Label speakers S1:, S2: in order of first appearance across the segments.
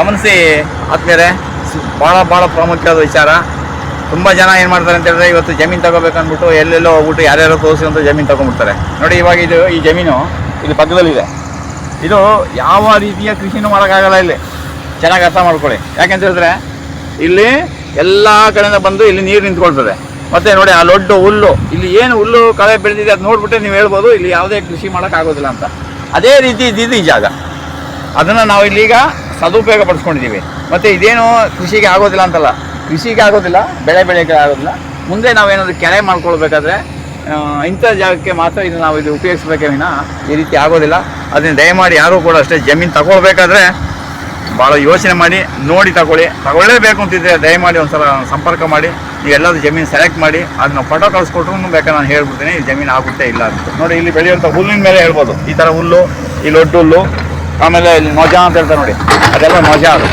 S1: ಗಮನಿಸಿ ಆದ್ಮೇಲೆ ಭಾಳ ಭಾಳ ಪ್ರಾಮುಖ್ಯವಾದ ವಿಚಾರ. ತುಂಬ ಜನ ಏನು ಮಾಡ್ತಾರೆ ಅಂತ ಹೇಳಿದ್ರೆ, ಇವತ್ತು ಜಮೀನು ತಗೋಬೇಕಂದ್ಬಿಟ್ಟು ಎಲ್ಲೆಲ್ಲೋ ಹೋಗ್ಬಿಟ್ಟು ಯಾರ್ಯಾರೋ ಅಂತ ಜಮೀನು ತಗೊಂಡ್ಬಿಡ್ತಾರೆ. ನೋಡಿ, ಇವಾಗ ಇದು, ಈ ಜಮೀನು ಇಲ್ಲಿ ಪಕ್ಕದಲ್ಲಿದೆ. ಇದು ಯಾವ ರೀತಿಯ ಕೃಷಿನೂ ಮಾಡೋಕ್ಕಾಗಲ್ಲ ಇಲ್ಲಿ. ಚೆನ್ನಾಗಿ ಅರ್ಥ ಮಾಡ್ಕೊಳ್ಳಿ. ಯಾಕೆಂತ ಹೇಳಿದ್ರೆ, ಇಲ್ಲಿ ಎಲ್ಲ ಕಡೆಯಿಂದ ಬಂದು ಇಲ್ಲಿ ನೀರು ನಿಂತ್ಕೊಳ್ತದೆ. ಮತ್ತೆ ನೋಡಿ, ಆ ಲೊಡ್ಡು ಹುಲ್ಲು, ಇಲ್ಲಿ ಏನು ಹುಲ್ಲು ಕಳೆ ಬೆಳೆದಿದೆ ಅದು ನೋಡ್ಬಿಟ್ಟೆ ನೀವು ಹೇಳ್ಬೋದು, ಇಲ್ಲಿ ಯಾವುದೇ ಕೃಷಿ ಮಾಡೋಕ್ಕಾಗೋದಿಲ್ಲ ಅಂತ. ಅದೇ ರೀತಿ ಇದ್ದಿದ್ದು ಈ ಜಾಗ. ಅದನ್ನು ನಾವು ಇಲ್ಲೀಗ ಸದುಪಯೋಗ ಪಡಿಸ್ಕೊಂಡಿದ್ದೀವಿ ಮತ್ತು ಇದೇನು ಕೃಷಿಗೆ ಆಗೋದಿಲ್ಲ ಅಂತಲ್ಲ. ಕೃಷಿಗೆ ಆಗೋದಿಲ್ಲ, ಬೆಳೆ ಬೆಳೆಯೋಕೆ ಆಗೋದಿಲ್ಲ. ಮುಂದೆ ನಾವೇನಾದರೂ ಕೆರೆ ಮಾಡ್ಕೊಳ್ಬೇಕಾದ್ರೆ ಇಂಥ ಜಾಗಕ್ಕೆ ಮಾತ್ರ ಇದು ನಾವು ಇದು ಉಪಯೋಗಿಸ್ಬೇಕೇ ವಿನ ಈ ರೀತಿ ಆಗೋದಿಲ್ಲ. ಅದನ್ನು ದಯಮಾಡಿ ಯಾರೂ ಕೂಡ ಅಷ್ಟೇ ಜಮೀನು ತಗೊಳ್ಬೇಕಾದ್ರೆ ಭಾಳ ಯೋಚನೆ ಮಾಡಿ, ನೋಡಿ ತಗೊಳ್ಳಿ. ತಗೊಳ್ಳೇಬೇಕು ಅಂತಿದ್ರೆ ದಯಮಾಡಿ ಒಂದ್ಸಲ ಸಂಪರ್ಕ ಮಾಡಿ ನೀವು ಎಲ್ಲರೂ ಜಮೀನು ಸೆಲೆಕ್ಟ್ ಮಾಡಿ ಅದನ್ನ ಫೋಟೋ ಕಳಿಸ್ಕೊಟ್ರು ಬೇಕಾ ನಾನು ಹೇಳ್ಬಿಡ್ತೀನಿ ಈ ಜಮೀನು ಆಗುತ್ತೆ ಇಲ್ಲ ಅಂತ. ನೋಡಿ, ಇಲ್ಲಿ ಬೆಳೆಯುವಂಥ ಹುಲ್ಲಿನ ಮೇಲೆ ಹೇಳ್ಬೋದು. ಈ ಥರ ಹುಲ್ಲು ಇಲ್ಲಿ ದೊಡ್ಡ ಹುಲ್ಲು ಆಮೇಲೆ ಇಲ್ಲಿ ನೊಜ ಅಂತ ಹೇಳ್ತಾರೆ ನೋಡಿ. ಅದೆಲ್ಲ ನೊಜ ಅದು.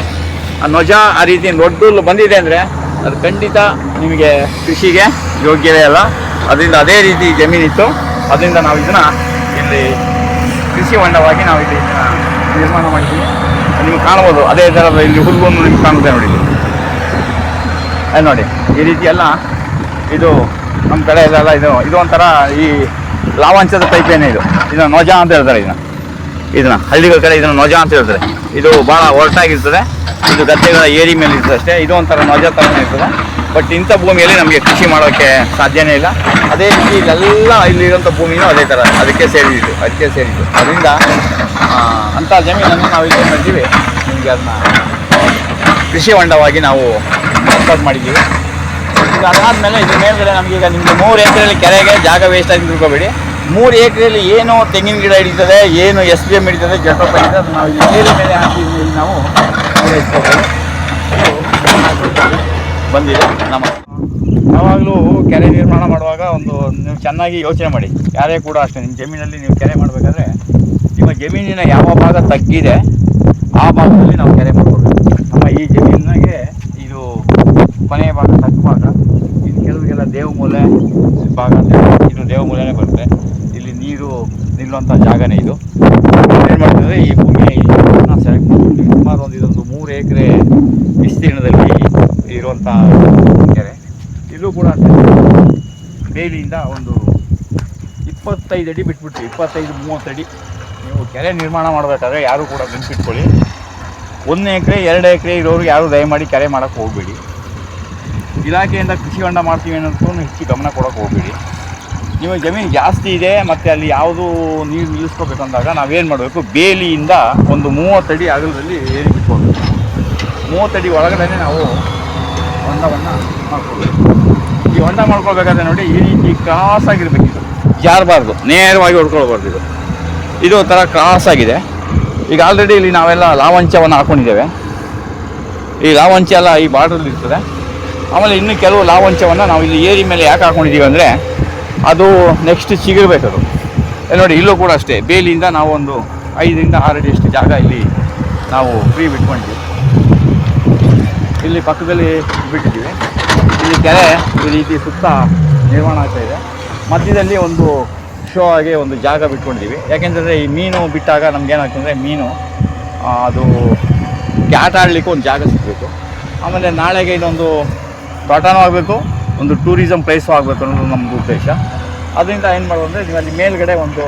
S1: ಆ ನೊಜ ಆ ರೀತಿ ದೊಡ್ಡ ಹುಲ್ಲು ಬಂದಿದೆ ಅಂದರೆ ಅದು ಖಂಡಿತ ನಿಮಗೆ ಕೃಷಿಗೆ ಯೋಗ್ಯವೇ ಅಲ್ಲ. ಅದರಿಂದ ಅದೇ ರೀತಿ ಜಮೀನಿತ್ತು ಅದರಿಂದ ನಾವು ಇದನ್ನ ಇಲ್ಲಿ ಕೃಷಿ ಹೊಂಡವಾಗಿ ನಾವು ಇಲ್ಲಿ ನಿರ್ಮಾಣ ಮಾಡಿದ್ದೀವಿ ನೀವು ಕಾಣ್ಬೋದು ಅದೇ ಥರ ಇಲ್ಲಿ ಹುಲ್ಲನ್ನು ನಿಮ್ಗೆ ಕಾಣುತ್ತೆ ನೋಡಿ. ಅಲ್ಲಿ ನೋಡಿ, ಈ ರೀತಿ ಎಲ್ಲ ಇದು ನಮ್ಮ ಕಡೆ ಎಲ್ಲ ಇದು ಇದು ಒಂಥರ ಈ ಲಾವಾಂಚದ ಟೈಪ್ ಏನೇ ಇದು. ಇದನ್ನು ನೋಜಾ ಅಂತ ಹೇಳ್ತಾರೆ ಇದನ್ನ. ಇದನ್ನ ಹಳ್ಳಿಗಳ ಕಡೆ ಇದನ್ನ ನೊಜ ಅಂತ ಹೇಳ್ತಾರೆ. ಇದು ಭಾಳ ಒರಟಾಗಿರ್ತದೆ ಇದು ಗದ್ದೆಗಳ ಏರಿ ಮೇಲೆ ಇರ್ತದೆ ಅಷ್ಟೇ. ಇದು ಒಂಥರ ನೊಜ ಥರನೇ ಇರ್ತದೆ. ಬಟ್ ಇಂಥ ಭೂಮಿಯಲ್ಲಿ ನಮಗೆ ಕೃಷಿ ಮಾಡೋಕ್ಕೆ ಸಾಧ್ಯನೇ ಇಲ್ಲ. ಅದೇ ರೀತಿ ಇಲ್ಲೆಲ್ಲ ಇಲ್ಲಿರುವಂಥ ಭೂಮಿನೂ ಅದೇ ಥರ ಅದಕ್ಕೆ ಸೇರಿದ್ದು ಅದಕ್ಕೆ ಸೇರಿದ್ದು. ಅದರಿಂದ ಅಂಥ ಜಮೀನನ್ನು ನಾವು ಇಲ್ಲಿ ಮಾಡಿದ್ದೀವಿ ನಿಮಗೆ ಅದನ್ನ ಕೃಷಿ ಹೊಂಡವಾಗಿ ನಾವು ಏರ್ಪಾಡು ಮಾಡಿದ್ದೀವಿ. ಅದಾದಮೇಲೆ ಇದ್ರ ಮೇಲ್ಗಡೆ ನಮಗೀಗ ನಿಮಗೆ ಮೂರು ಎಕರೆಯಲ್ಲಿ ಕೆರೆಗೆ ಜಾಗ ವೇಸ್ಟ್ ಆಗಿ ತಿಳ್ಕೊಬೇಡಿ. ಮೂರು ಎಕರೆಯಲ್ಲಿ ಏನು ತೆಂಗಿನ ಗಿಡ ಹಿಡಿತದೆ, ಏನು ಎಸ್ ಬಿ ಎಂ ಹಿಡಿತದೆ ಜಟೋಪ ನಾವು ಮೇಲೆ ಮೇಲೆ ಹಾಕಿ ನಾವು ಬಂದಿದೆ, ನಮ್ಮ ಯಾವಾಗಲೂ ಕೆರೆ ನಿರ್ಮಾಣ ಮಾಡುವಾಗ ಒಂದು ನೀವು ಚೆನ್ನಾಗಿ ಯೋಚನೆ ಮಾಡಿ. ಯಾರೇ ಕೂಡ ಅಷ್ಟೇ, ನಿಮ್ಮ ಜಮೀನಲ್ಲಿ ನೀವು ಕೆರೆ ಮಾಡಬೇಕಾದ್ರೆ ನಿಮ್ಮ ಜಮೀನಿನ ಯಾವ ಭಾಗ ತಗ್ಗಿದೆ, ಆ ಭಾಗದಲ್ಲಿ ನಾವು ಕೆರೆ ಮಾಡ್ಕೊಳ್ಬೇಕು. ನಮ್ಮ ಈ ಜಮೀನಿಗೆ ಇದು ಕೊನೆಯ ಭಾಗ ತಗ್ಗ ಭಾಗ. ಇದು ಕೆಲವರಿಗೆಲ್ಲ ದೇವಮೂಲೆ ಭಾಗ ಅಂತ ಹೇಳಿ ಮೂಲೆನೇ ಬರುತ್ತೆ. ನಿಲ್ಲುವಂಥ ಜಾಗನೇ ಇದು. ಏನು ಮಾಡ್ತಿದ್ರೆ ಈ ಭೂಮಿ ಸೆಲೆಕ್ಟ್ ಮಾಡ್ತೀವಿ ಸುಮಾರು ಒಂದು ಇದೊಂದು ಮೂರು ಎಕರೆ ವಿಸ್ತೀರ್ಣದಲ್ಲಿ ಇರುವಂಥ ಕೆರೆ. ಇಲ್ಲೂ ಕೂಡ ಡೈಲಿಯಿಂದ ಒಂದು ಇಪ್ಪತ್ತೈದು ಅಡಿ ಬಿಟ್ಬಿಟ್ಟು ಇಪ್ಪತ್ತೈದು, ಮೂವತ್ತು ಅಡಿ. ನೀವು ಕೆರೆ ನಿರ್ಮಾಣ ಮಾಡಬೇಕಾದ್ರೆ ಯಾರು ಕೂಡ ನೆನ್ಪಿಟ್ಕೊಳ್ಳಿ. ಒಂದು ಎಕರೆ, ಎರಡು ಎಕರೆ ಇರೋರಿಗೆ ಯಾರು ದಯಮಾಡಿ ಕೆರೆ ಮಾಡೋಕ್ಕೆ ಹೋಗಬೇಡಿ. ಇಲಾಖೆಯಿಂದ ಕೃಷಿ ಹೊಂಡ ಮಾಡ್ತೀವಿ ಅನ್ನೋದಕ್ಕೂ ಹೆಚ್ಚು ಗಮನ ಕೊಡೋಕೆ ಹೋಗಬೇಡಿ. ನೀವು ಜಮೀನು ಜಾಸ್ತಿ ಇದೆ, ಮತ್ತು ಅಲ್ಲಿ ಯಾವುದು ನೀರು ನಿಲ್ಲಿಸ್ಕೋಬೇಕು ಅಂದಾಗ ನಾವೇನು ಮಾಡಬೇಕು? ಬೇಲಿಯಿಂದ ಒಂದು ಮೂವತ್ತಡಿ ಅಗಲದಲ್ಲಿ ಏರಿ ಬಿಟ್ಕೊಳ್ಬೇಕು ಮೂವತ್ತಡಿ ಒಳಗಡೆ ನಾವು ಹೊಂಡವನ್ನು ಮಾಡ್ಕೊಳ್ಬೇಕು ಈ ಹೊಂಡ ಮಾಡ್ಕೊಳ್ಬೇಕಾದ್ರೆ ನೋಡಿ ಈ ರೀತಿ ಕ್ರಾಸ್ ಆಗಿರ್ಬೇಕು ಇದು. ಜಾರಬಾರ್ದು, ನೇರವಾಗಿ ಹೊಡ್ಕೊಳ್ಬಾರ್ದು ಇದು. ಇದು ಒಂಥರ ಕ್ರಾಸ್ ಆಗಿದೆ ಈಗ ಆಲ್ರೆಡಿ ಇಲ್ಲಿ ನಾವೆಲ್ಲ ಲಾವಂಚವನ್ನು ಹಾಕೊಂಡಿದ್ದೇವೆ. ಈ ಲಾವಂಚ ಎಲ್ಲ ಈ ಬಾರ್ಡ್ರಲ್ಲಿ ಇರ್ತದೆ ಆಮೇಲೆ ಇನ್ನು ಕೆಲವು ಲಾವಂಚವನ್ನು ನಾವು ಇಲ್ಲಿ ಏರಿ ಮೇಲೆ ಯಾಕೆ ಹಾಕೊಂಡಿದ್ದೀವಿ ಅಂದರೆ ಅದು ನೆಕ್ಸ್ಟ್ ಚಿಗಿರ್ಬೇಕದು ನೋಡಿ, ಇಲ್ಲೂ ಕೂಡ ಅಷ್ಟೇ. ಬೇಲಿಯಿಂದ ನಾವು ಒಂದು ಐದರಿಂದ ಆರು ಅಡಿ ಅಷ್ಟು ಜಾಗ ಇಲ್ಲಿ ನಾವು ಫ್ರೀ ಬಿಟ್ಕೊಂಡಿದ್ದೀವಿ ಇಲ್ಲಿ ಪಕ್ಕದಲ್ಲಿ ಬಿಟ್ಟಿದ್ದೀವಿ. ಇಲ್ಲಿ ಕೆರೆ ಈ ರೀತಿ ಸುತ್ತ ನಿರ್ಮಾಣ ಆಗ್ತಾ ಇದೆ. ಮಧ್ಯದಲ್ಲಿ ಒಂದು ಶೋ ಆಗಿ ಒಂದು ಜಾಗ ಬಿಟ್ಕೊಂಡಿದ್ದೀವಿ. ಯಾಕೆಂದರೆ ಈ ಮೀನು ಬಿಟ್ಟಾಗ ನಮ್ಗೆ ಅಂದರೆ ಮೀನು ಅದು ಆಟ ಆಡಲಿಕ್ಕೆ ಒಂದು ಜಾಗ ಸಿಗಬೇಕು. ಆಮೇಲೆ ನಾಳೆಗೆ ಇದೊಂದು ತೋಟನೂ ಆಗಬೇಕು ಒಂದು ಟೂರಿಸಮ್ ಪ್ಲೇಸು ಆಗಬೇಕು ಅನ್ನೋದು ನಮ್ಮದು ಉದ್ದೇಶ. ಅದರಿಂದ ಏನು ಮಾಡೋದು ಅಂದರೆ ನೀವು ಅಲ್ಲಿ ಮೇಲ್ಗಡೆ ಒಂದು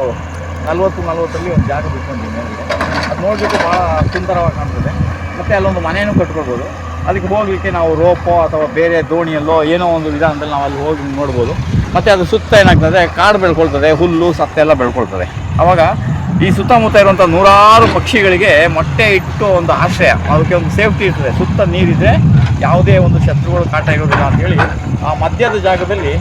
S1: ನಲ್ವತ್ತು ನಲ್ವತ್ತರಲ್ಲಿ ಒಂದು ಜಾಗ ಬಿಟ್ಕೊಂಡಿದ್ದೀವಿ ಮೇಲ್ಗಡೆ. ಅದು ನೋಡಲಿಕ್ಕೆ ಭಾಳ ಸುಂದರವಾಗಿ ಕಾಣ್ತದೆ. ಮತ್ತು ಅಲ್ಲೊಂದು ಮನೆಯೂ ಕಟ್ಕೊಳ್ಬೋದು ಅದಕ್ಕೆ ಹೋಗಲಿಕ್ಕೆ ನಾವು ರೋಪೋ ಅಥವಾ ಬೇರೆ ದೋಣಿಯಲ್ಲೋ ಏನೋ ಒಂದು ವಿಧಾನದಲ್ಲಿ ನಾವು ಅಲ್ಲಿ ಹೋಗಿ ನೋಡ್ಬೋದು. ಮತ್ತು ಅದು ಸುತ್ತ ಏನಾಗ್ತದೆ, ಕಾಡು ಬೆಳ್ಕೊಳ್ತದೆ, ಹುಲ್ಲು ಸತ್ತೆಲ್ಲ ಬೆಳ್ಕೊಳ್ತದೆ. ಆವಾಗ ಈ ಸುತ್ತಮುತ್ತ ಇರುವಂಥ ನೂರಾರು ಪಕ್ಷಿಗಳಿಗೆ ಮೊಟ್ಟೆ ಇಟ್ಟು ಒಂದು ಆಶ್ರಯ. ಅದಕ್ಕೆ ಒಂದು ಸೇಫ್ಟಿ ಇರ್ತದೆ. ಸುತ್ತ ನೀರಿದ್ರೆ ಯಾವುದೇ ಒಂದು ಶತ್ರುಗಳು ಕಾಟ ಇರೋದಿಲ್ಲ ಅಂತೇಳಿ ಆ ಮಧ್ಯದ ಜಾಗದಲ್ಲಿ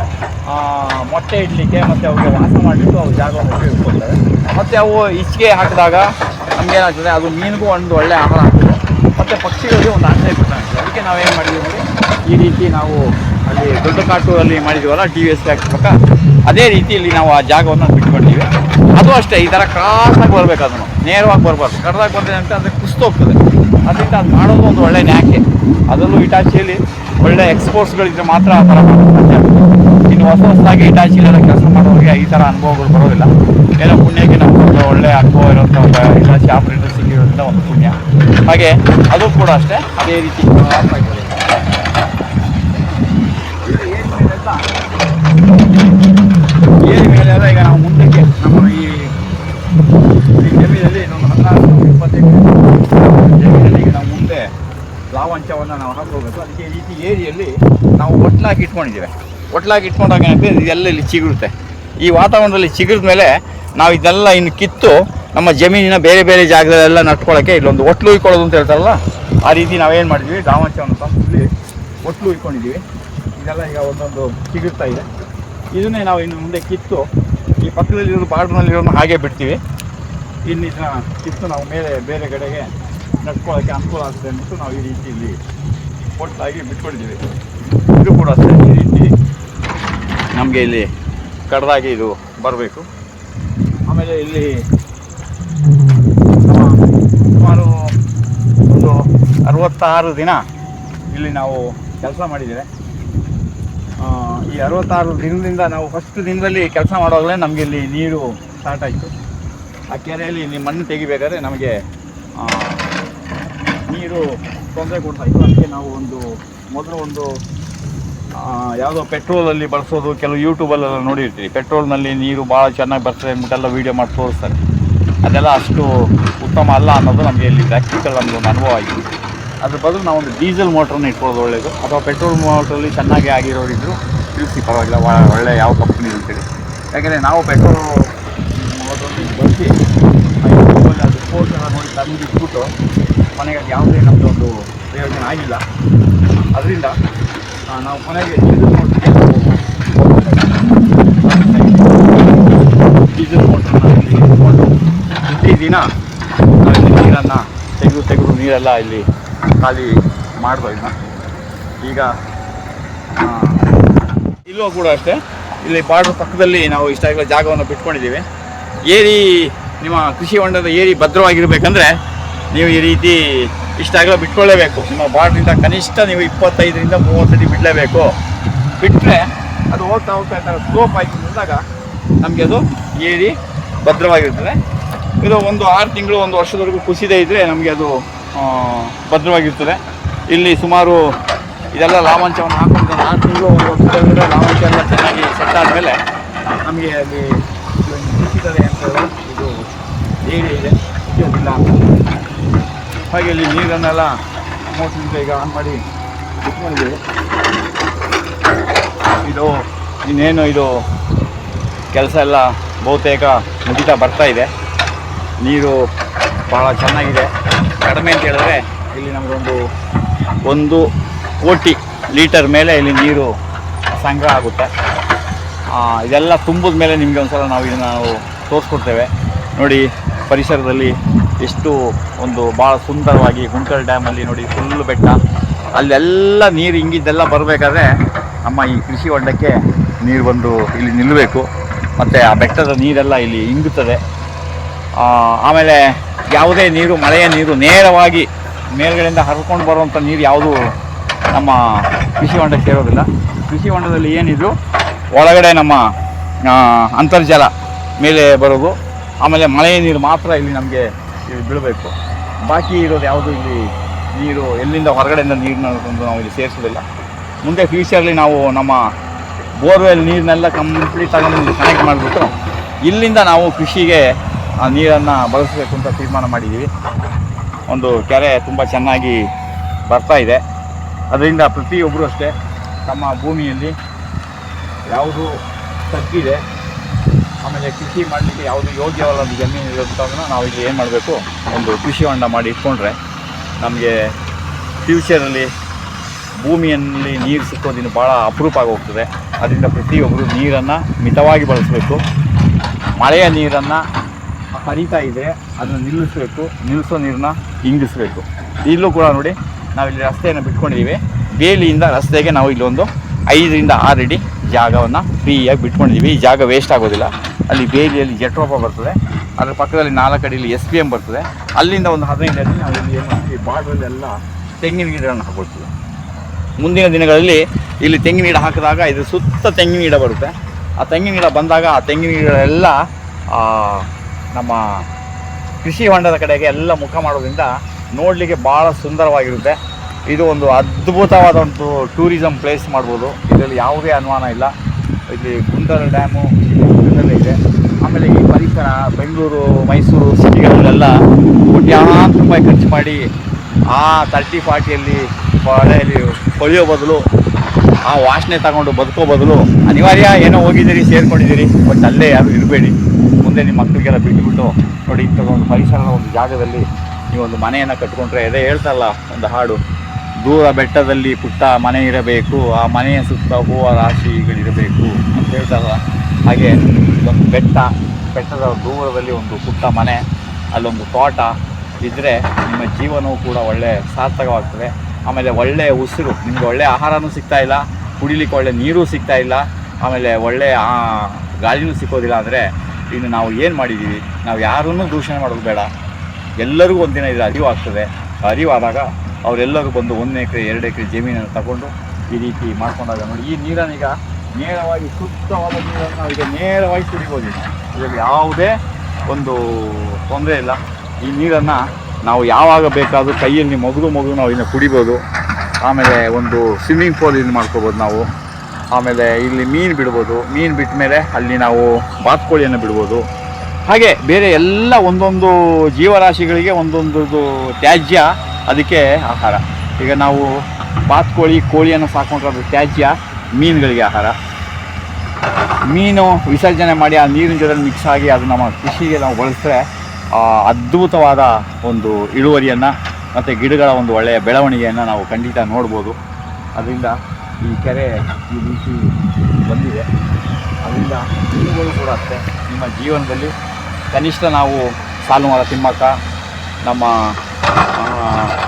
S1: ಮೊಟ್ಟೆ ಇಡಲಿಕ್ಕೆ ಮತ್ತು ಅವುಗೆ ವಾಸ ಮಾಡಲಿಕ್ಕೂ ಅವು ಜಾಗವನ್ನು ಉಪಯೋಗಿಸ್ಕೊಳ್ತವೆ ಮತ್ತು ಅವು ಇಚ್ಚಿಗೆ ಹಾಕಿದಾಗ ನಮಗೇನಾಗ್ತದೆ, ಅದು ಮೀನಿಗೂ ಒಂದು ಒಳ್ಳೆ ಆಹಾರ ಆಗ್ತದೆ. ಮತ್ತು ಪಕ್ಷಿಗಳಿಗೆ ಒಂದು ಆಶ್ರಯ ಕೊಟ್ಟಾಗ್ತದೆ ಅದಕ್ಕೆ ನಾವೇನು ಮಾಡಿದ್ದೀವಿ ಅಂದರೆ, ಈ ರೀತಿ ನಾವು ಅಲ್ಲಿ ದೊಡ್ಡ ಕಾಟೂರಲ್ಲಿ ಮಾಡಿದ್ದೀವಲ್ಲ ಟಿ ವಿ ಎಸ್ ಪಕ್ಕ ಅದೇ ರೀತಿಯಲ್ಲಿ ನಾವು ಆ ಜಾಗವನ್ನು ಬಿಟ್ಕೊಂಡಿದ್ದೀವಿ ಅದು ಅಷ್ಟೇ, ಈ ಥರ ಕ್ರಾಸಾಗಿ ಬರಬೇಕು ಅದನ್ನು ನೇರವಾಗಿ ಬರಬಾರ್ದು. ಕಡ್ದಾಗಿ ಬಂದಿದೆ ಅಂತ ಅಂದರೆ ಕುಸ್ತೋಗ್ತದೆ ಅದರಿಂದ ಅದು ಮಾಡೋದು ಒಂದು ಒಳ್ಳೆ ನ್ಯಾಕೆ. ಅದರಲ್ಲೂ ಇಟಾಚಿಯಲ್ಲಿ ಒಳ್ಳೆ ಎಕ್ಸ್ಪೋರ್ಟ್ಸ್ಗಳಿದ್ರೆ ಮಾತ್ರ ಆ ಥರ ಇನ್ನು ಹೊಸ ಹೊಸದಾಗಿ ಇಟಾಚಿಯಲ್ಲ ಕೆಲಸ ಮಾಡೋರಿಗೆ ಈ ಥರ ಅನುಭವಗಳು ಬರೋದಿಲ್ಲ. ಏನೋ ಪುಣ್ಯಕ್ಕೆ ನಮ್ಗೆ ಒಳ್ಳೆ ಅನುಭವ ಇರೋಂಥ ಒಂದು ಇಟಾಚಿ ಆಪರೇಟರ್ ಸಿಕ್ಕಿರೋದ್ರಿಂದ ಒಂದು ಪುಣ್ಯ. ಹಾಗೆ ಅದು ಕೂಡ ಅಷ್ಟೇ. ಅದೇ ರೀತಿ ಏರಿ ಮೇಲೆ ಎಲ್ಲ ಈಗ ನಾವು ಮುಂದಕ್ಕೆ ನಮ್ಮ ಈ ಈ ಜಮೀನಲ್ಲಿ ನಮ್ಮ ಹದಿನಾರು ಇಪ್ಪತ್ತೈದು ಜಮೀನಲ್ಲಿ ಈಗ ನಾವು ಮುಂದೆ ಲಾವಂಚವನ್ನು ನಾವು ಹಾಕೋಬೇಕು ಅದಕ್ಕೆ ಈ ರೀತಿ ಏರಿಯಲ್ಲಿ ನಾವು ಒಟ್ಲಾಗಿ ಇಟ್ಕೊಂಡಿದ್ದೇವೆ. ಒಟ್ಲಾಗಿ ಇಟ್ಕೊಂಡಾಗ ಏನಾಗ್ತದೆ ಇದೆಲ್ಲ ಇಲ್ಲಿ ಚಿಗುರುತ್ತೆ. ಈ ವಾತಾವರಣದಲ್ಲಿ ಚಿಗುರಿದ ಮೇಲೆ ನಾವು ಇದೆಲ್ಲ ಇನ್ನು ಕಿತ್ತು ನಮ್ಮ ಜಮೀನಿನ ಬೇರೆ ಬೇರೆ ಜಾಗದಲ್ಲೆಲ್ಲ ನಟ್ಕೊಳ್ಳೋಕ್ಕೆ ಇಲ್ಲೊಂದು ಒಟ್ಲು ಇಟ್ಕೊಳ್ಳೋದು ಅಂತ ಹೇಳ್ತಾರಲ್ಲ, ಆ ರೀತಿ ನಾವೇನು ಮಾಡಿದ್ವಿ? ಲಾವಂಚವನ್ನು ತಂದು ಇಲ್ಲಿ ಒಟ್ಲು ಇಟ್ಕೊಂಡಿದ್ದೀವಿ. ಇದೆಲ್ಲ ಈಗ ಒಂದೊಂದು ಚಿಗುರ್ತಾ ಇದೆ. ಇದನ್ನೇ ನಾವು ಇನ್ನು ಮುಂದೆ ಕಿತ್ತು ಈ ಪಕ್ಕದಲ್ಲಿರೋ ಬಾರ್ಡ್ರ್ನಲ್ಲಿರೋನು ಹಾಗೆ ಬಿಡ್ತೀವಿ. ಇನ್ನು ಕಿತ್ತು ನಾವು ಮೇಲೆ ಬೇರೆ ಕಡೆಗೆ ನಡ್ಕೊಳ್ಳೋಕ್ಕೆ ಅನುಕೂಲ ಆಗುತ್ತೆ ಅಂದ್ಬಿಟ್ಟು ನಾವು ಈ ರೀತಿ ಇಲ್ಲಿ ಒಟ್ಟಾಗಿ ಬಿಟ್ಕೊಂಡಿದ್ದೀವಿ ಇದು ಕೂಡ ಅಷ್ಟೇ ಈ ರೀತಿ ನಮಗೆ ಇಲ್ಲಿ ಕಡ್ದಾಗಿ ಇದು ಬರಬೇಕು. ಆಮೇಲೆ ಇಲ್ಲಿ ಸುಮಾರು ಒಂದು ಅರವತ್ತಾರು ದಿನ ಇಲ್ಲಿ ನಾವು ಕೆಲಸ ಮಾಡಿದ್ದೇವೆ. ಈ ಅರವತ್ತಾರು ದಿನದಿಂದ ನಾವು ಫಸ್ಟ್ ದಿನದಲ್ಲಿ ಕೆಲಸ ಮಾಡುವಾಗಲೇ ನಮಗೆ ಇಲ್ಲಿ ನೀರು ಸ್ಟಾರ್ಟ್ ಆಯಿತು. ಆ ಕೆರೆಯಲ್ಲಿ ಇಲ್ಲಿ ಮಣ್ಣು ತೆಗಿಬೇಕಾದ್ರೆ ನಮಗೆ ನೀರು ತೊಂದರೆ ಕೊಡ್ತಾ ಇತ್ತು. ಅದಕ್ಕೆ ನಾವು ಒಂದು ಮೊದಲು ಒಂದು ಯಾವುದೋ ಪೆಟ್ರೋಲಲ್ಲಿ ಬಳಸೋದು, ಕೆಲವು ಯೂಟ್ಯೂಬಲ್ಲೆಲ್ಲ ನೋಡಿರ್ತೀವಿ ಪೆಟ್ರೋಲ್ನಲ್ಲಿ ನೀರು ಭಾಳ ಚೆನ್ನಾಗಿ ಬರ್ತದೆ ಅಂದ್ಬಿಟ್ಟೆಲ್ಲ ವೀಡಿಯೋ ಮಾಡಿ ತೋರಿಸ್ತಾರೆ. ಅದೆಲ್ಲ ಅಷ್ಟು ಉತ್ತಮ ಅಲ್ಲ ಅನ್ನೋದು ನಮಗೆ ಇಲ್ಲಿ ಪ್ರಾಕ್ಟಿಕಲ್ ಒಂದು ಅನುಭವ ಆಯಿತು ಅದ್ರ ಬದಲು ನಾವು ಒಂದು ಡೀಸೆಲ್ ಮೋಟ್ರನ್ನ ಇಟ್ಕೊಳ್ಳೋದು ಒಳ್ಳೆಯದು ಅಥವಾ ಪೆಟ್ರೋಲ್ ಮೋಟ್ರಲ್ಲಿ ಚೆನ್ನಾಗಿ ಆಗಿರೋರಿದ್ರು ತಿಳಿಸಿ ಪರವಾಗಿಲ್ಲ ಒಳ್ಳೆ ಯಾವ ಕಂಪ್ನಿ ಅಂತೇಳಿ ಯಾಕೆಂದರೆ ನಾವು ಪೆಟ್ರೋಲ್ ಮೋಟ್ರಲ್ಲಿ ಬಳಸಿ ಅದು ನೋಡಿ ತಂದು ಇಟ್ಬಿಟ್ಟು ಅದು ಯಾವುದೇ ನಮ್ಮದು ಒಂದು ಪ್ರಯೋಜನ ಆಗಿಲ್ಲ. ಅದರಿಂದ ನಾವು ಕೊನೆಗೆ ಡೀಸೆಲ್ ಮೋಟ್ರ್ ಡೀಸೆಲ್ ಮೋಟ್ರನ್ನ ಇಟ್ಕೊಂಡು ನೀರನ್ನು ತೆಗೆದು ತೆಗೆದು ನೀರೆಲ್ಲ ಇಲ್ಲಿ ಖಾಲಿ ಮಾಡ್ಬೋದು ಈಗ ಇಲ್ಲೂ ಕೂಡ ಅಷ್ಟೇ. ಇಲ್ಲಿ ಬಾರ್ಡರ್ ಪಕ್ಕದಲ್ಲಿ ನಾವು ಇಷ್ಟಾಗಿರೋ ಜಾಗವನ್ನು ಬಿಟ್ಕೊಂಡಿದ್ದೀವಿ. ಏರಿ, ನಿಮ್ಮ ಕೃಷಿ ಹೊಂಡದ ಏರಿ ಭದ್ರವಾಗಿರ್ಬೇಕಂದ್ರೆ ನೀವು ಈ ರೀತಿ ಇಷ್ಟಾಗಲ ಬಿಟ್ಕೊಳ್ಳೇಬೇಕು. ನಿಮ್ಮ ಬಾರ್ಡ್ರಿಂದ ಕನಿಷ್ಠ ನೀವು ಇಪ್ಪತ್ತೈದರಿಂದ ಮೂವತ್ತು ಅಡಿ ಬಿಡಲೇಬೇಕು. ಬಿಟ್ಟರೆ ಅದು ಹೋಗ್ತಾ ಹೋಗ್ತಾ ಇರ್ತಾರೆ ಸ್ಲೋಪ್ ಆಯಿತು ಅಂದಾಗ ನಮಗೆ ಅದು ಏರಿ ಭದ್ರವಾಗಿರ್ತದೆ. ಇದು ಒಂದು ಆರು ತಿಂಗಳು, ಒಂದು ವರ್ಷದವರೆಗೂ ಕುಸಿದೇ ಇದ್ದರೆ ನಮಗೆ ಅದು ಭದ್ರವಾಗಿರ್ತದೆ. ಇಲ್ಲಿ ಸುಮಾರು ಇದೆಲ್ಲ ಲಾಭಾಂಶವನ್ನು ಹಾಕೊಂಡು ಆರು ತಿಂಗಳು, ಒಂದು ವರ್ಷದವರೆಗೂ ಲಾಭಾಂಶ ಎಲ್ಲ ಚೆನ್ನಾಗಿ ಸೆಟ್ ಆದಮೇಲೆ ನಮಗೆ ಅಲ್ಲಿ ಕುಸಿತದೆ ಅಂತ ಇದು ಏರಿ ಇದೆ. ಇಲ್ಲ ಹಾಗೆ ಇಲ್ಲಿ ನೀರನ್ನೆಲ್ಲ ಮೋಟ್ರಿಂದ ಈಗ ಆನ್ ಮಾಡಿ ಇಟ್ಕೊಂಡಿದ್ದೀವಿ. ಇದು ಇನ್ನೇನು ಇದು ಕೆಲಸ ಎಲ್ಲ ಬಹುತೇಕ ಮುಗಿತಾ ಬರ್ತಾ ಇದೆ. ನೀರು ಭಾಳ ಚೆನ್ನಾಗಿದೆ. ಕಡಿಮೆ ಅಂತ ಹೇಳಿದ್ರೆ ಇಲ್ಲಿ ನಮಗೊಂದು ಒಂದು ಕೋಟಿ ಲೀಟರ್ ಮೇಲೆ ಇಲ್ಲಿ ನೀರು ಸಂಗ್ರಹ ಆಗುತ್ತೆ. ಇದೆಲ್ಲ ತುಂಬಿದ ಮೇಲೆ ನಿಮಗೆ ಒಂದ್ಸಲ ನಾವು ಇದನ್ನು ನಾವು ತೋರಿಸ್ಕೊಡ್ತೇವೆ. ನೋಡಿ ಪರಿಸರದಲ್ಲಿ ಎಷ್ಟು ಒಂದು ಭಾಳ ಸುಂದರವಾಗಿ ಹುಂಕಲ್ ಡ್ಯಾಮಲ್ಲಿ ನೋಡಿ ಫುಲ್ ಬೆಟ್ಟ. ಅಲ್ಲೆಲ್ಲ ನೀರು ಹಿಂಗಿದ್ದೆಲ್ಲ ಬರಬೇಕಾದ್ರೆ ನಮ್ಮ ಈ ಕೃಷಿ ಹೊಂಡಕ್ಕೆ ನೀರು ಬಂದು ಇಲ್ಲಿ ನಿಲ್ಲಬೇಕು ಮತ್ತು ಆ ಬೆಟ್ಟದ ನೀರೆಲ್ಲ ಇಲ್ಲಿ ಇಂಗುತ್ತದೆ. ಆಮೇಲೆ ಯಾವುದೇ ನೀರು, ಮಳೆಯ ನೀರು ನೇರವಾಗಿ ಮೇಲ್ಗಡೆಯಿಂದ ಹರ್ಕೊಂಡು ಬರುವಂಥ ನೀರು ಯಾವುದು ನಮ್ಮ ಕೃಷಿ ಹೊಂಡಕ್ಕೆ ಸೇರೋದಿಲ್ಲ ಕೃಷಿ ಹೊಂಡದಲ್ಲಿ ಏನಿದ್ರು ಒಳಗಡೆ ನಮ್ಮ ಅಂತರ್ಜಲ ಮೇಲೆ ಬರೋದು. ಆಮೇಲೆ ಮಳೆಯ ನೀರು ಮಾತ್ರ ಇಲ್ಲಿ ನಮಗೆ ಇಲ್ಲಿ ಬೀಳಬೇಕು. ಬಾಕಿ ಇರೋದು ಯಾವುದು ಇಲ್ಲಿ ನೀರು, ಎಲ್ಲಿಂದ ಹೊರಗಡೆಯಿಂದ ನೀರನ್ನ ನಾವು ಇಲ್ಲಿ ಸೇರಿಸೋದಿಲ್ಲ. ಮುಂದೆ ಫ್ಯೂಚರ್ಲಿ ನಾವು ನಮ್ಮ ಬೋರ್ವೆಲ್ ನೀರನ್ನೆಲ್ಲ ಕಂಪ್ಲೀಟ್ ಆಗಿ ಕನೆಕ್ಟ್ ಮಾಡಿಬಿಟ್ಟು ಇಲ್ಲಿಂದ ನಾವು ಕೃಷಿಗೆ ಆ ನೀರನ್ನು ಬಳಸಬೇಕು ಅಂತ ತೀರ್ಮಾನ ಮಾಡಿದ್ದೀವಿ. ಒಂದು ಕೆರೆ ತುಂಬ ಚೆನ್ನಾಗಿ ಬರ್ತಾ ಇದೆ. ಅದರಿಂದ ಪ್ರತಿಯೊಬ್ಬರು ಅಷ್ಟೇ ತಮ್ಮ ಭೂಮಿಯಲ್ಲಿ ಯಾವುದು ತಗ್ಗಿದೆ. ಆಮೇಲೆ ಕೃಷಿ ಮಾಡಲಿಕ್ಕೆ ಯಾವುದು ಯೋಗ್ಯವಲ್ಲ ಒಂದು ಜಮೀನು ಇರೋದನ್ನ ನಾವು ಇಲ್ಲಿ ಏನು ಮಾಡಬೇಕು? ಒಂದು ಕೃಷಿ ಹೊಂಡ ಮಾಡಿ ಇಟ್ಕೊಂಡ್ರೆ ನಮಗೆ ಫ್ಯೂಚರಲ್ಲಿ ಭೂಮಿಯಲ್ಲಿ ನೀರು ಸಿಕ್ಕೋದಿನ್ನು ಭಾಳ ಅಪರೂಪ ಆಗೋಗ್ತದೆ. ಅದರಿಂದ ಪ್ರತಿಯೊಬ್ಬರು ನೀರನ್ನು ಮಿತವಾಗಿ ಬಳಸಬೇಕು. ಮಳೆಯ ನೀರನ್ನು ಹರಿತಾ ಇದೆ, ಅದನ್ನು ನಿಲ್ಲಿಸಬೇಕು ನಿಲ್ಲಿಸೋ ನೀರನ್ನ ಹಿಂಗಿಸಬೇಕು ಇಲ್ಲೂ ಕೂಡ ನೋಡಿ, ನಾವಿಲ್ಲಿ ರಸ್ತೆಯನ್ನು ಬಿಟ್ಕೊಂಡಿದ್ದೀವಿ ಬೇಲಿಯಿಂದ ರಸ್ತೆಗೆ ನಾವು ಇಲ್ಲೊಂದು ಐದರಿಂದ ಆರು ಅಡಿ ಜಾಗವನ್ನು ಫ್ರೀಯಾಗಿ ಬಿಟ್ಕೊಂಡಿದ್ದೀವಿ. ಈ ಜಾಗ ವೇಸ್ಟ್ ಆಗೋದಿಲ್ಲ. ಅಲ್ಲಿ ಬೇಲಿಯಲ್ಲಿ ಜಟ್ರೋಪ ಬರ್ತದೆ. ಅದರ ಪಕ್ಕದಲ್ಲಿ ನಾಲ್ಕು ಅಡಿಯಲ್ಲಿ ಎಸ್ ಪಿ ಎಂ ಬರ್ತದೆ. ಅಲ್ಲಿಂದ ಒಂದು ಹದಿನೈದು ಅಡಿ ನಾವು ಇಲ್ಲಿ ಏನು ಮಾಡ್ತೀವಿ? ತೆಂಗಿನ ಗಿಡಗಳನ್ನು ಹಾಕೊಳ್ತೀವಿ. ಮುಂದಿನ ದಿನಗಳಲ್ಲಿ ಇಲ್ಲಿ ತೆಂಗಿನ ಗಿಡ ಹಾಕಿದಾಗ ಇದು ಸುತ್ತ ತೆಂಗಿನ ಗಿಡ ಬರುತ್ತೆ. ಆ ತೆಂಗಿನ ಗಿಡ ಬಂದಾಗ ಆ ತೆಂಗಿನ ಗಿಡಗಳೆಲ್ಲ ನಮ್ಮ ಕೃಷಿ ಹೊಂಡದ ಕಡೆಗೆ ಎಲ್ಲ ಮುಖ ಮಾಡೋದ್ರಿಂದ ನೋಡಲಿಕ್ಕೆ ಭಾಳ ಸುಂದರವಾಗಿರುತ್ತೆ. ಇದು ಒಂದು ಅದ್ಭುತವಾದ ಒಂದು ಟೂರಿಸಂ ಪ್ಲೇಸ್ ಮಾಡ್ಬೋದು. ಇದರಲ್ಲಿ ಯಾವುದೇ ಅನುಮಾನ ಇಲ್ಲ. ಇಲ್ಲಿ ಗುಂಡಲ್ ಡ್ಯಾಮು ಇದೆ. ಆಮೇಲೆ ಈ ಪರಿಸರ, ಬೆಂಗಳೂರು, ಮೈಸೂರು ಸಿಟಿಗಳಲ್ಲೆಲ್ಲ ಕೋಟ್ಯಾಂತರ ರೂಪಾಯಿ ಖರ್ಚು ಮಾಡಿ ಆ ತರ್ಟಿ ಫಾರ್ಟಿಯಲ್ಲಿ ಹೊಳೆಯಲ್ಲಿ ಕೊಳೆಯೋ ಬದಲು, ಆ ವಾಸನೆ ತಗೊಂಡು ಬದುಕೋ ಬದಲು ಅನಿವಾರ್ಯ ಏನೋ ಹೋಗಿದ್ದೀರಿ, ಸೇರ್ಕೊಂಡಿದ್ದೀರಿ, ಬಟ್ ಅಲ್ಲೇ ಯಾರು ಇರಬೇಡಿ. ಮುಂದೆ ನಿಮ್ಮ ಮಕ್ಕಳಿಗೆಲ್ಲ ಬಿಟ್ಟುಬಿಟ್ಟು ನೋಡಿ ಇಂಥ ಒಂದು ಪರಿಸರದ ಒಂದು ಜಾಗದಲ್ಲಿ ನೀವೊಂದು ಮನೆಯನ್ನು ಕಟ್ಕೊಂಡ್ರೆ ಅದೇ ಹೇಳ್ತಾರಲ್ಲ ಒಂದು ಹಾಡು. ದೂರ ಬೆಟ್ಟದಲ್ಲಿ ಪುಟ್ಟ ಮನೆ ಇರಬೇಕು, ಆ ಮನೆಯ ಸುತ್ತ ಹೂವ ರಾಶಿಗಳಿರಬೇಕು ಅಂತ ಹೇಳ್ತಾರಲ್ಲ ಹಾಗೆ ಒಂದು ಬೆಟ್ಟ, ಬೆಟ್ಟದ ದೂರದಲ್ಲಿ ಒಂದು ಪುಟ್ಟ ಮನೆ, ಅಲ್ಲೊಂದು ತೋಟ ಇದ್ದರೆ ನಿಮ್ಮ ಜೀವನವೂ ಕೂಡ ಒಳ್ಳೆ ಸಾರ್ಥಕವಾಗ್ತದೆ. ಆಮೇಲೆ ಒಳ್ಳೆಯ ಉಸಿರು, ನಿಮಗೆ ಒಳ್ಳೆಯ ಆಹಾರನೂ ಸಿಗ್ತಾ ಇಲ್ಲ, ಕುಡಿಲಿಕ್ಕೆ ಒಳ್ಳೆ ನೀರು ಸಿಗ್ತಾ ಇಲ್ಲ, ಆಮೇಲೆ ಒಳ್ಳೆಯ ಗಾಳಿನೂ ಸಿಕ್ಕೋದಿಲ್ಲ ಅಂದರೆ ಇನ್ನು ನಾವು ಏನು ಮಾಡಿದ್ದೀವಿ ನಾವು ಯಾರನ್ನೂ ದೂಷಣೆ ಮಾಡೋದು ಬೇಡ. ಎಲ್ಲರಿಗೂ ಒಂದಿನ ಇದು ಅರಿವಾಗ್ತದೆ. ಅರಿವಾದಾಗ ಅವರೆಲ್ಲರೂ ಬಂದು ಒಂದು ಎಕರೆ, ಎರಡು ಎಕರೆ ಜಮೀನನ್ನು ತಗೊಂಡು ಈ ರೀತಿ ಮಾಡ್ಕೊಂಡಾಗ ನೋಡಿ, ಈ ನೀರನ್ನೀಗ ನೇರವಾಗಿ ಶುದ್ಧವಾದ ನೀರನ್ನು ಈಗ ನೇರವಾಗಿ ಕುಡಿಬೋದು. ಈಗ. ಇದರಲ್ಲಿ ಯಾವುದೇ ಒಂದು ತೊಂದರೆ ಇಲ್ಲ. ಈ ನೀರನ್ನು ನಾವು ಯಾವಾಗ ಬೇಕಾದರೂ ಕೈಯಲ್ಲಿ ಮೊದಲು ಮಗು ನಾವು ಇನ್ನು ಕುಡಿಬೋದು. ಆಮೇಲೆ ಒಂದು ಸ್ವಿಮ್ಮಿಂಗ್ ಪೂಲ್ ಇಲ್ಲಿ ಮಾಡ್ಕೋಬೋದು ನಾವು. ಆಮೇಲೆ ಇಲ್ಲಿ ಮೀನು ಬಿಡ್ಬೋದು. ಮೀನು ಬಿಟ್ಟ ಮೇಲೆ ಅಲ್ಲಿ ನಾವು ಬಾತ್ಕೋಳಿಯನ್ನು ಬಿಡ್ಬೋದು. ಹಾಗೆ ಬೇರೆ ಎಲ್ಲ ಒಂದೊಂದು ಜೀವರಾಶಿಗಳಿಗೆ ಒಂದೊಂದು ತ್ಯಾಜ್ಯ ಅದಕ್ಕೆ ಆಹಾರ. ಈಗ ನಾವು ಬಾತುಕೋಳಿ ಕೋಳಿಯನ್ನು ಸಾಕೊಂಡ್ರೆ ಅದು ತ್ಯಾಜ್ಯ, ಮೀನುಗಳಿಗೆ ಆಹಾರ. ಮೀನು ವಿಸರ್ಜನೆ ಮಾಡಿ ಆ ನೀರಿನ ಜೊತೆ ಮಿಕ್ಸ್ ಆಗಿ ಅದು ನಮ್ಮ ಕೃಷಿಗೆ ನಾವು ಬಳಸಿದ್ರೆ ಅದ್ಭುತವಾದ ಒಂದು ಇಳುವರಿಯನ್ನು ಮತ್ತು ಗಿಡಗಳ ಒಂದು ಒಳ್ಳೆಯ ಬೆಳವಣಿಗೆಯನ್ನು ನಾವು ಖಂಡಿತ ನೋಡ್ಬೋದು. ಅದರಿಂದ ಈ ಕೆರೆ ಈ ರೀತಿ ಬಂದಿದೆ. ಅದರಿಂದ ಮೀನುಗಳು ಕೂಡ ಅಷ್ಟೆ. ನಿಮ್ಮ ಜೀವನದಲ್ಲಿ ಕನಿಷ್ಠ ನಾವು ಸಾಲು ಮರ ತಿಮ್ಮಕ್ಕ ನಮ್ಮ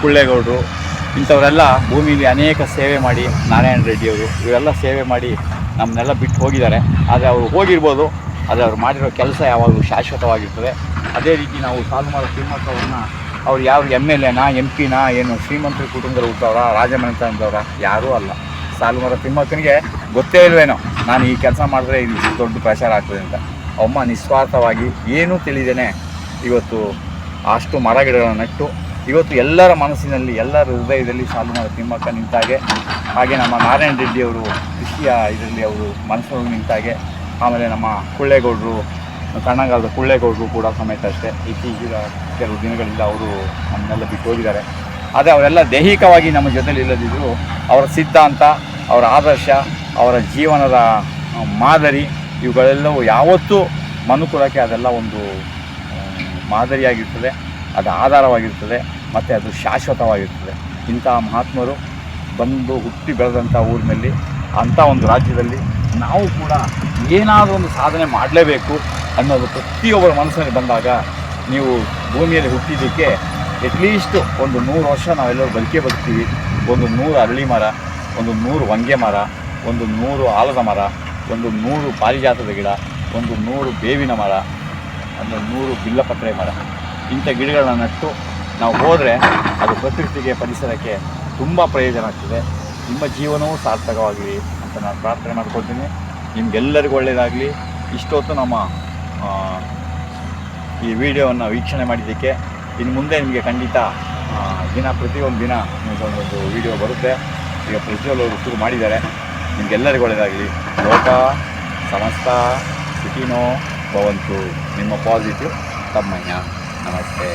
S1: ಕುಳ್ಳೇಗೌಡರು, ಇಂಥವರೆಲ್ಲ ಭೂಮಿಲಿ ಅನೇಕ ಸೇವೆ ಮಾಡಿ ನಾರಾಯಣ ರೆಡ್ಡಿಯವರು ಇವರೆಲ್ಲ ಸೇವೆ ಮಾಡಿ ನಮ್ಮನ್ನೆಲ್ಲ ಬಿಟ್ಟು ಹೋಗಿದ್ದಾರೆ. ಆದರೆ ಅವರು ಹೋಗಿರ್ಬೋದು, ಆದರೆ ಅವ್ರು ಮಾಡಿರೋ ಕೆಲಸ ಯಾವಾಗಲೂ ಶಾಶ್ವತವಾಗಿರ್ತದೆ. ಅದೇ ರೀತಿ ನಾವು ಸಾಲುಮರ ಶ್ರೀಮಂತ ಅವ್ರನ್ನ ಅವ್ರು ಯಾವ ಎಂ ಎಲ್ ಎನಾ, ಎಂ ಪಿನಾ, ಏನು ಶ್ರೀಮಂತರ ಕುಟುಂಬದಲ್ಲಿ ಹುಟ್ಟವ್ರ, ರಾಜಮನೆತನದವರ, ಯಾರೂ ಅಲ್ಲ. ಸಾಲುಮರ ತಿಮ್ಮಕ್ಕನಿಗೆ ಗೊತ್ತೇ ಇಲ್ವೇನೋ, ನಾನು ಈ ಕೆಲಸ ಮಾಡಿದ್ರೆ ಇದು ದೊಡ್ಡ ಪ್ರಚಾರ ಆಗ್ತದೆ ಅಂತ. ಅಮ್ಮ ನಿಸ್ವಾರ್ಥವಾಗಿ ಏನೂ ತಿಳಿದೇನೆ, ಇವತ್ತು ಅಷ್ಟು ಮರಗಿಡಗಳನ್ನು ನೆಟ್ಟು ಇವತ್ತು ಎಲ್ಲರ ಮನಸ್ಸಿನಲ್ಲಿ, ಎಲ್ಲರ ಹೃದಯದಲ್ಲಿ ಸಾಲುಮರ ತಿಮ್ಮಕ್ಕ ನಿಂತಾಗೆ ಹಾಗೆ ನಮ್ಮ ನಾರಾಯಣ ರೆಡ್ಡಿ ಅವರು ಕೃಷಿಯ ಇದರಲ್ಲಿ ಅವರು ಮನಸ್ಸಲ್ಲಿ ನಿಂತಾಗೆ ಆಮೇಲೆ ನಮ್ಮ ಕುಳ್ಳೇಗೌಡರು, ಕಣ್ಣಂಗಾಲದ ಕುಳ್ಳೇಗೌಡರು ಕೂಡ ಸಮೇತ ಅಷ್ಟೇ. ಇತ್ತೀಚಿನ ಕೆಲವು ದಿನಗಳಿಂದ ಅವರು ನಮ್ಮನ್ನೆಲ್ಲ ಬಿಟ್ಟು ಹೋಗಿದ್ದಾರೆ. ಆದರೆ ಅವರೆಲ್ಲ ದೈಹಿಕವಾಗಿ ನಮ್ಮ ಜೊತೆಲಿ ಇಲ್ಲದಿದ್ದರೂ ಅವರ ಸಿದ್ಧಾಂತ, ಅವರ ಆದರ್ಶ, ಅವರ ಜೀವನದ ಮಾದರಿ, ಇವುಗಳೆಲ್ಲವೂ ಯಾವತ್ತೂ ಮನುಕುಲಕ್ಕೆ ಅದೆಲ್ಲ ಒಂದು ಮಾದರಿಯಾಗಿರ್ತದೆ. ಅದು ಆಧಾರವಾಗಿರ್ತದೆ. ಮತ್ತು ಅದು ಶಾಶ್ವತವಾಗಿರ್ತದೆ. ಇಂಥ ಮಹಾತ್ಮರು ಬಂದು ಹುಟ್ಟಿ ಬೆಳೆದಂಥ ಊರಿನಲ್ಲಿ, ಅಂಥ ಒಂದು ರಾಜ್ಯದಲ್ಲಿ ನಾವು ಕೂಡ ಏನಾದರೂ ಒಂದು ಸಾಧನೆ ಮಾಡಲೇಬೇಕು ಅನ್ನೋದು ಪ್ರತಿಯೊಬ್ಬರ ಮನಸ್ಸಲ್ಲಿ ಬಂದಾಗ ನೀವು ಭೂಮಿಯಲ್ಲಿ ಹುಟ್ಟಿದ್ದಕ್ಕೆ ಅಟ್ಲೀಸ್ಟ್ ಒಂದು ನೂರು ವರ್ಷ ನಾವೆಲ್ಲರೂ ಬದುಕೇ ಬದುಕ್ತೀವಿ. ಒಂದು ನೂರು ಅರಳಿ ಮರ, ಒಂದು ನೂರು ಹೊಂಗೆ ಮರ, ಒಂದು ನೂರು ಆಲದ ಮರ, ಒಂದು ನೂರು ಪಾರಿಜಾತದ ಗಿಡ, ಒಂದು ನೂರು ಬೇವಿನ ಮರ, ಒಂದು ನೂರು ಬಿಲ್ಲಪತ್ರೆ ಮರ. ಇಂಥ ಗಿಡಗಳನ್ನ ನಟ್ಟು ನಾವು ಹೋದರೆ ಅದು ಪ್ರಕೃತಿಗೆ ಪರಿಸರಕ್ಕೆ ತುಂಬ ಪ್ರಯೋಜನ ಆಗ್ತದೆ. ನಿಮ್ಮ ಜೀವನವೂ ಸಾರ್ಥಕವಾಗಲಿ ಅಂತ ನಾನು ಪ್ರಾರ್ಥನೆ ಮಾಡ್ಕೊಳ್ತೀನಿ. ನಿಮಗೆಲ್ಲರಿಗೂ ಒಳ್ಳೆಯದಾಗಲಿ ಇಷ್ಟೊತ್ತು ನಮ್ಮ ಈ ವಿಡಿಯೋವನ್ನು ವೀಕ್ಷಣೆ ಮಾಡಿದ್ದಕ್ಕೆ ಇನ್ನು ಮುಂದೆ ನಿಮಗೆ ಖಂಡಿತ ದಿನ ಪ್ರತಿಯೊಂದು ದಿನ ಒಂದೊಂದು ವಿಡಿಯೋ ಬರುತ್ತೆ. ಈಗ ಪ್ರಜ್ವಲ್ ಅವರು ಶುರು ಮಾಡಿದ್ದಾರೆ. ನಿಮಗೆಲ್ಲರಿಗೂ ಒಳ್ಳೆಯದಾಗಲಿ ಲೋಕ, ಸಮಸ್ತ, ಸುಖಿನೋ ಭವಂತು. ನಿಮ್ಮ ಪಾಸಿಟಿವ್ ತಮ್ಮಯ್ಯ ನಮಸ್ತೆ.